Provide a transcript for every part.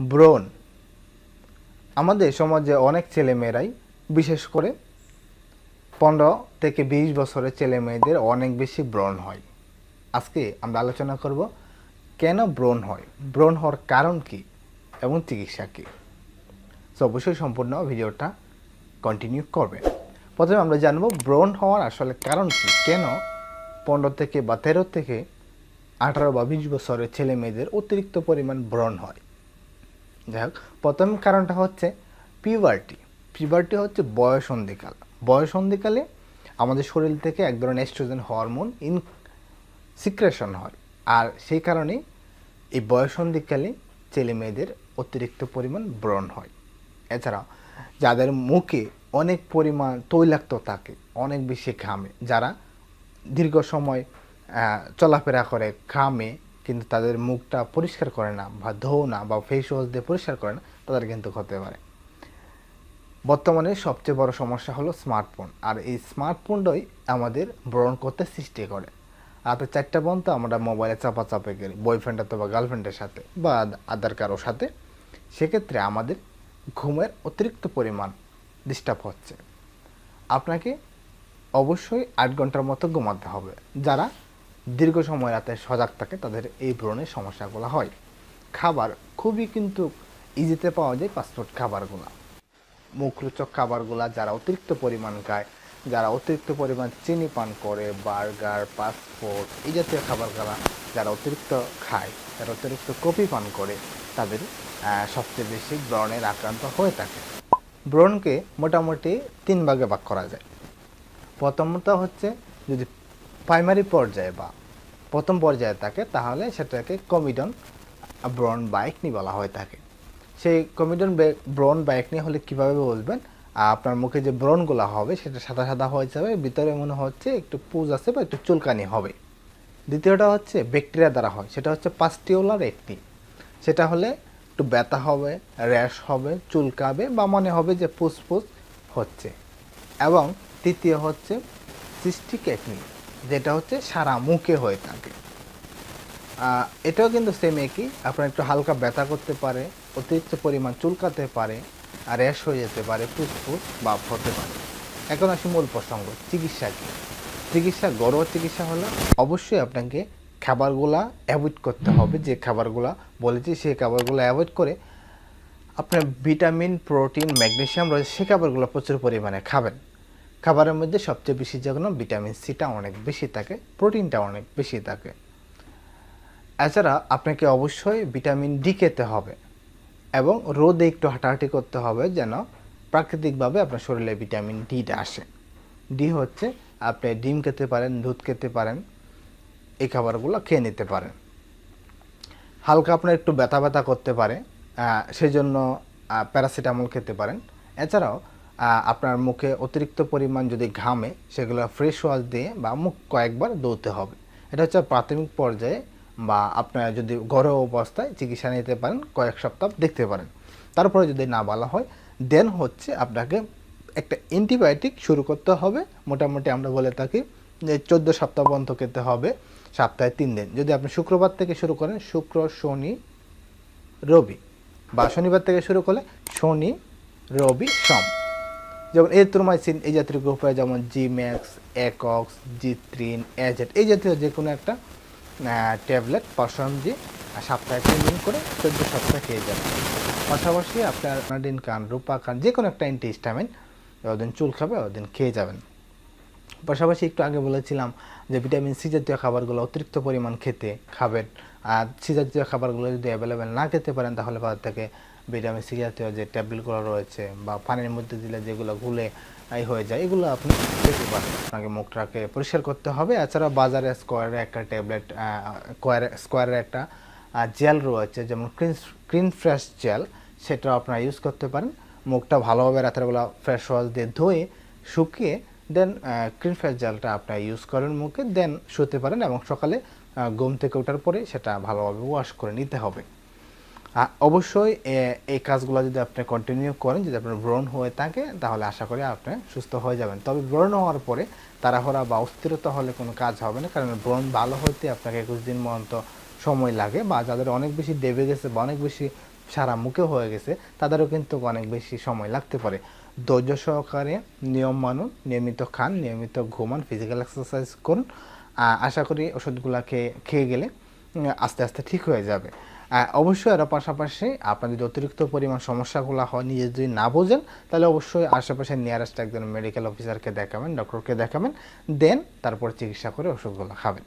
ব্রণ। আমাদের সমাজে অনেক ছেলেমেয়েরাই, বিশেষ করে পনেরো থেকে বিশ বছরের ছেলে মেয়েদের অনেক বেশি ব্রণ হয়। আজকে আমরা আলোচনা করব কেন ব্রণ হয়? ব্রণ হওয়ার কারণ কি এবং চিকিৎসা কী? তো অবশ্যই সম্পূর্ণ ভিডিওটা কন্টিনিউ করবে। প্রথমে আমরা জানব ব্রণ হওয়ার আসলে কারণ কি? কেন পনেরো থেকে বা তেরো থেকে আঠারো বা বিশ বছরের ছেলে মেয়েদের অতিরিক্ত পরিমাণ ব্রণ হয়? যাই হোক প্রথম কারণটা হচ্ছে পিউবার্টি পিউবার্টি হচ্ছে বয়সন্ধিকাল। বয়সন্ধিকালে আমাদের শরীর থেকে এক ধরনের এস্ট্রোজেন হরমোন ইন সিক্রেশন হয়। আর সেই কারণেই এই বয়সন্ধিকালে ছেলে মেয়েদের অতিরিক্ত পরিমাণ ব্রণ হয়। এছাড়া যাদের মুখে অনেক পরিমাণ তৈলাক্ত থাকে, অনেক বেশি ঘামে, যারা দীর্ঘ সময় চলাফেরা করে, ঘামে কিন্তু তাদের মুখটা পরিষ্কার করে না বা ধো না বা ফেস ওয়াশ দিয়ে পরিষ্কার করে না, তাদের কিন্তু হতে পারে বর্তমানে সবচেয়ে বড় সমস্যা হলো স্মার্টফোন আর এই স্মার্টফোনটাই আমাদের ব্রণ করতে সৃষ্টি করে। রাতে চারটা পর্যন্ত আমরা মোবাইলে চাপা চাপে গেলি বয়ফ্রেন্ড অথবা গার্লফ্রেন্ডের সাথে বা আদার কারোর সাথে। সেক্ষেত্রে আমাদের ঘুমের অতিরিক্ত পরিমাণ ডিস্টার্ব হচ্ছে। আপনাকে অবশ্যই আট ঘণ্টার মতো ঘুমাতে হবে। যারা দীর্ঘ সময় রাতে সজাগ থাকে, তাদের এই ব্রণের সমস্যাগুলো হয়। খাবার খুবই কিন্তু ইজিতে পাওয়া যায় পাসপোর্ট খাবারগুলো। মুখরোচক খাবারগুলা যারা অতিরিক্ত পরিমাণ খায়, যারা অতিরিক্ত পরিমাণ চিনি পান করে, বার্গার পাসপোর্ট এই জাতীয় খাবারগুলা যারা অতিরিক্ত খায়, যারা অতিরিক্ত কফি পান করে, তাদের সবচেয়ে বেশি ব্রণের আক্রান্ত হয়ে থাকে। ব্রণকে মোটামুটি তিন ভাগে ভাগ করা যায়। প্রথমত হচ্ছে যদি প্রাইমারি পর্যায়ে বা প্রথম পর্যায়ে থাকে, তাহলে সেটাকে কমিডন ব্রন বাইকনি বলা হয়ে থাকে সেই কমিডন ব্রন বাইকনি হলে কীভাবে বলবেন? আপনার মুখে যে ব্রণগুলো হবে, সেটা সাদা সাদা হয়ে যাবে, ভিতরে মনে হচ্ছে একটু পুজ আছে বা একটু চুলকানি হবে। দ্বিতীয়টা হচ্ছে ব্যাকটেরিয়া দ্বারা হয়, সেটা হচ্ছে পাস্টিওলার একটি সেটা হলে একটু ব্যথা হবে, র্যাশ হবে, চুলকাবে বা মনে হবে যে ফুসফুস হচ্ছে। এবং তৃতীয় হচ্ছে সিস্টিক একনি যেটা হচ্ছে সারা মুখে হয়ে থাকে। এটাও কিন্তু সেম একই। আপনার একটু হালকা ব্যথা করতে পারে, অতিরিক্ত পরিমাণ চুলকাতে পারে, আর র্যাশ হয়ে যেতে পারে, ফুসফুস বা হতে পারে। এখন আসি মূল প্রসঙ্গ, চিকিৎসা কি? চিকিৎসা, ঘরোয়া চিকিৎসা হলো অবশ্যই আপনাকে খাবারগুলা অ্যাভয়েড করতে হবে। যে খাবারগুলা বলেছি সেই খাবারগুলো অ্যাভয়েড করে আপনার ভিটামিন প্রোটিন ম্যাগনেসিয়াম রয়েছে সেই খাবারগুলো প্রচুর পরিমাণে খাবেন। খাবারের মধ্যে সবচেয়ে বেশি যেগুলো ভিটামিন সিটা অনেক বেশি থাকে, প্রোটিনটা অনেক বেশি থাকে। এছাড়া আপনাকে অবশ্যই ভিটামিন ডি খেতে হবে এবং রোদে একটু হাঁটাহাঁটি করতে হবে যেন প্রাকৃতিকভাবে আপনার শরীরে ভিটামিন ডিটা আসে। ডি হচ্ছে আপনি ডিম খেতে পারেন, দুধ খেতে পারেন, এই খাবারগুলো খেয়ে নিতে পারেন। হালকা আপনার একটু ব্যথা ব্যথা করতে পারে সেই প্যারাসিটামল খেতে পারেন। এছাড়াও আপনার মুখে অতিরিক্ত পরিমাণ যদি ঘামে, সেগুলো ফ্রেশ ওয়াশ দিয়ে বা মুখ কয়েকবার ধুতে হবে। এটা হচ্ছে প্রাথমিক পর্যায়ে বা আপনার যদি ঘরোয়া অবস্থায় চিকিৎসা নিতে পারেন, কয়েক সপ্তাহ দেখতে পারেন। তারপরে যদি না বলা হয় দেন হচ্ছে আপনাকে একটা অ্যান্টিবায়োটিক শুরু করতে হবে। মোটামুটি আমরা বলে থাকি যে চোদ্দ সপ্তাহ পর্যন্ত খেতে হবে, সপ্তাহে তিন দিন। যদি আপনি শুক্রবার থেকে শুরু করেন, শুক্র, শনি, রবি। বা শনিবার থেকে শুরু করলে শনি, রবি, সোম। যেমন এথ্রোমাইসিন এই জাতীয় গ্রুপে যেমন জি ম্যাক্স একক্স জি থ্রিন এজেট এই জাতীয় যে কোনো একটা ট্যাবলেট পশমজি সপ্তাহে তিন দিন করে চোদ্দ সপ্তাহ খেয়ে যাবেন পাশাপাশি আপনার নাডিন খান, রূপা খান যে কোনো একটা অ্যান্টিহিস্টামিন ওদিন চুল খাবে ওদিন খেয়ে যাবেন। পাশাপাশি একটু আগে বলেছিলাম যে ভিটামিন সি জাতীয় খাবারগুলো অতিরিক্ত পরিমাণ খেতে খাবেন। আর সি জাতীয় খাবারগুলো যদি অ্যাভেলেবেল না খেতে পারেন, তাহলে বাজার থেকে ভিটামিন সি জাতীয় যে ট্যাবলেটগুলো রয়েছে বা পানির মধ্যে দিলে যেগুলো গুলে হয়ে যায়, এগুলো আপনি খেতে পারেন। আপনাকে মুখটাকে পরিষ্কার করতে হবে। এছাড়া বাজারে স্কোয়ারের একটা ট্যাবলেট স্কোয়ারের একটা জেল রয়েছে, যেমন ক্রিন ক্রিন ফ্রেশ জেল সেটা আপনারা ইউজ করতে পারেন। মুখটা ভালোভাবে রাতের বেলা ফ্রেশ ওয়াশ দিয়ে ধুয়ে, শুকিয়ে দেন ক্রিন ফ্রেশ জেলটা আপনারা ইউজ করেন মুখে দেন শুতে পারেন এবং সকালে ঘুম থেকে ওঠার পরে সেটা ভালোভাবে ওয়াশ করে নিতে হবে। অবশ্যই এই কাজগুলো যদি আপনি কন্টিনিউ করেন, যদি আপনার ব্রণ হয়ে থাকে, তাহলে আশা করি আপনি সুস্থ হয়ে যাবেন। তবে ব্রণ হওয়ার পরে তাড়াহুড়া বা অস্থিরতা হলে কোনো কাজ হবে না, কারণ ব্রণ ভালো হতে আপনাকে একুশ দিন মন্ত সময় লাগে বা যাদের অনেক বেশি দেবে গেছে বা অনেক বেশি সারা মুখে হয়ে গেছে, তাদেরও কিন্তু অনেক বেশি সময় লাগতে পারে। ধৈর্য সহকারে নিয়ম মানুন, নিয়মিত খান, নিয়মিত ঘুমান ফিজিক্যাল এক্সারসাইজ করুন। আশা করি ওষুধগুলোকে খেয়ে গেলে আস্তে আস্তে ঠিক হয়ে যাবে। অবশ্যই এর পাশাপাশি আপনার যদি অতিরিক্ত পরিমাণ সমস্যাগুলো হয়, নিজে যদি না বোঝেন, তাহলে অবশ্যই আশেপাশে নিয়ারেস্ট একজন মেডিকেল অফিসারকে দেখাবেন ডক্টরকে দেখাবেন, দেন তারপর চিকিৎসা করে ওষুধগুলো খাবেন।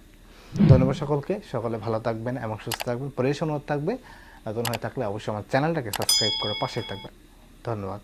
ধন্যবাদ সকলকে। সকলে ভালো থাকবেন এবং সুস্থ থাকবেন পরিবেশন থাকবে নতুন হয়ে থাকলে অবশ্যই আমার চ্যানেলটাকে সাবস্ক্রাইব করে পাশে থাকবেন। ধন্যবাদ।